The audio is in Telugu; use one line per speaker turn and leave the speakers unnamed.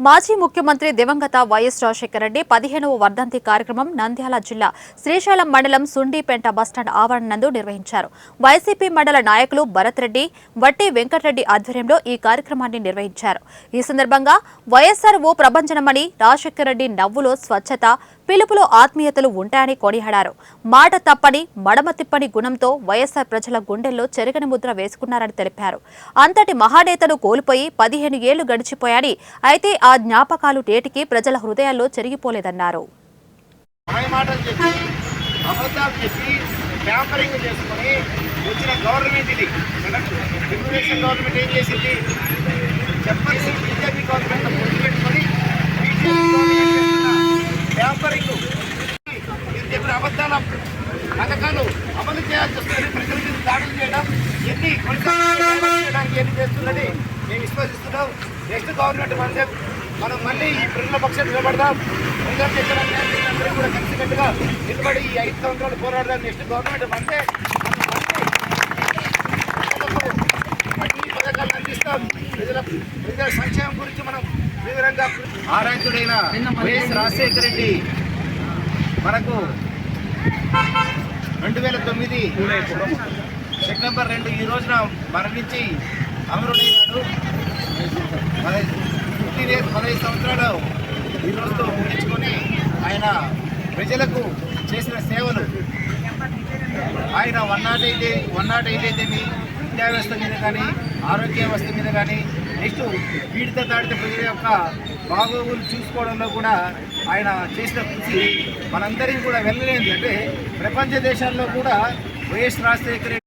మాజీ ముఖ్యమంత్రి దివంగత వైఎస్ రాజశేఖర రెడ్డి పదిహేనవ వర్ధంతి కార్యక్రమం నంద్యాల జిల్లా శ్రీశైలం మండలం సుండిపేంట బస్టాండ్ ఆవరణ నందు నిర్వహించారు. వైసీపీ మండల నాయకులు భరత్ రెడ్డి వట్టి వెంకటరెడ్డి ఆధ్వర్యంలో ఈ కార్యక్రమాన్ని నిర్వహించారు. ఈ సందర్భంగా వైఎస్ఆర్ ఓ ప్రభంజనమని రాజశేఖర రెడ్డి నవ్వులో స్వచ్ఛత పిలుపులో ఆత్మీయతలు ఉంటాయని కొనియాడారు. మాట తప్పని మడమ తిప్పని గుణంతో వైఎస్ఆర్ ప్రజల గుండెల్లో చెరగని ముద్ర వేసుకున్నారని తెలిపారు. అంతటి మహానేతను కోల్పోయి పదిహేను ఏళ్ళు గడిచిపోయాని అయితే ఆ జ్ఞాపకాలు నేటికి ప్రజల హృదయాల్లో చెరిగిపోలేదన్నారు.
ట్యాంపరింగ్ వచ్చిన గవర్నమెంట్ ఇది. తెలుగుదేశం గవర్నమెంట్ ఏం చేసింది? చెప్పాల్సి బీజేపీ గవర్నమెంట్ పెట్టుకొని ట్యాంపరింగ్ చెప్పిన అబద్ధాల పథకాలు అమలు చేయాల్సి వస్తుంది. ప్రజల మీద దాడులు చేయడం ఎన్ని చేయడానికి ఎన్ని చేస్తున్నది మేము విశ్వసిస్తున్నాం. నెక్స్ట్ గవర్నమెంట్ మనదే మనం మళ్ళీ ఈ ప్రజల పక్షాన్ని నిలబడదాం. ప్రజల దగ్గర అందరూ కూడా కలిసికట్టుగా నిలబడి ఈ ఐదు సంవత్సరాలు పోరాడదాం. నెక్స్ట్ గవర్నమెంట్ మనం ఈ పథకాలు అందిస్తాం. ప్రజల ప్రజల సంక్షేమం గురించి మనం వివరంగా ఆరాధ్యుడైన వైఎస్ రాజశేఖర రెడ్డి మనకు రెండు వేల తొమ్మిది సెప్టెంబర్ రెండు ఈ రోజున మరణించి అమరుడైనాడు. పదహైదు సంవత్సరాలు ఈరోజుతో ముగించుకొని ఆయన ప్రజలకు చేసిన సేవలు. ఆయన one nought eight one nought eight అయితేమి విద్యా వ్యవస్థ మీద కానీ ఆరోగ్య వ్యవస్థ మీద కానీ నెక్స్ట్ పీడిత దాడిత ప్రజల యొక్క బాగోగులు చూసుకోవడంలో కూడా ఆయన చేసిన కృషి మనందరికీ కూడా వెళ్ళలేనిది. అంటే ప్రపంచ దేశాల్లో కూడా వైఎస్ రాజశేఖర